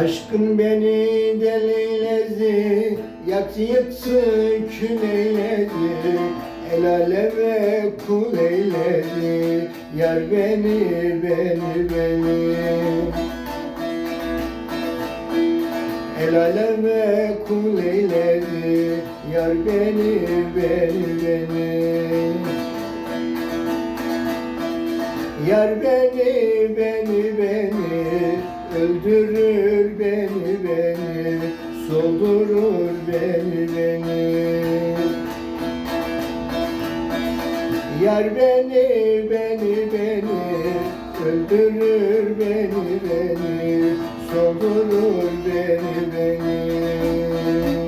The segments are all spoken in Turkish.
Aşkın beni deliyledi Yaktı yıktı kül eyledi El aleme kul eyledi Yar beni beni beni. El aleme kul eyledi Yar beni beni beni. Yar beni beni beni Öldürür Yar beni beni beni Öldürür beni beni Soldurur beni beni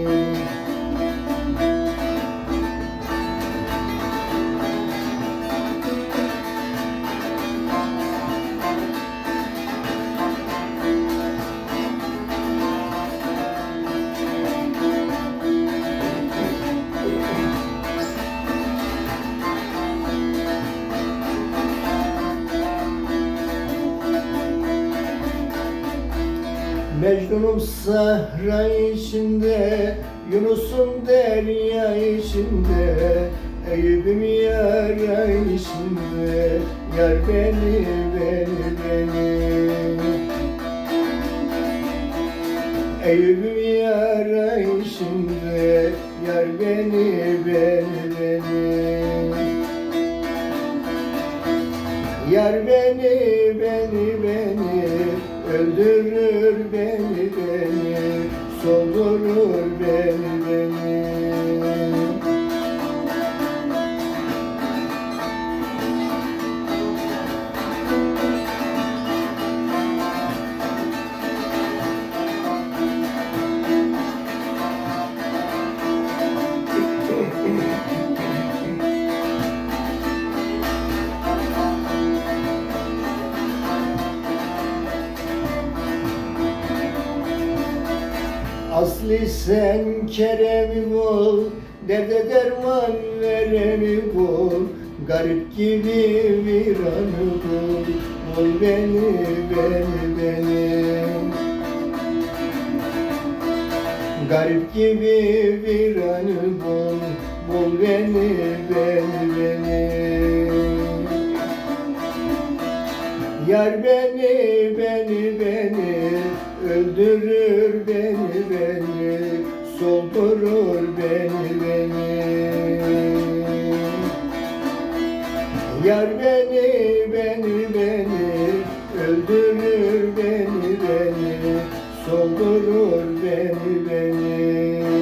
Mecnun'um sahra içinde Yunus'um derya içinde Eyüp'üm yara içinde Yar beni beni beni. Eyüp'üm yara içinde Yar beni beni beni. Yar beni beni beni öldürür beni beni soldurur beni beni Aslı sen Kerem'i bul Derde derman vereni bul. Garip gibi viranı bul Bul beni beni beni. Garip gibi viranı bul Bul beni beni beni. Yar beni beni beni öldürür beni beni soldurur beni beni. Yar beni beni beni öldürür beni beni soldurur beni beni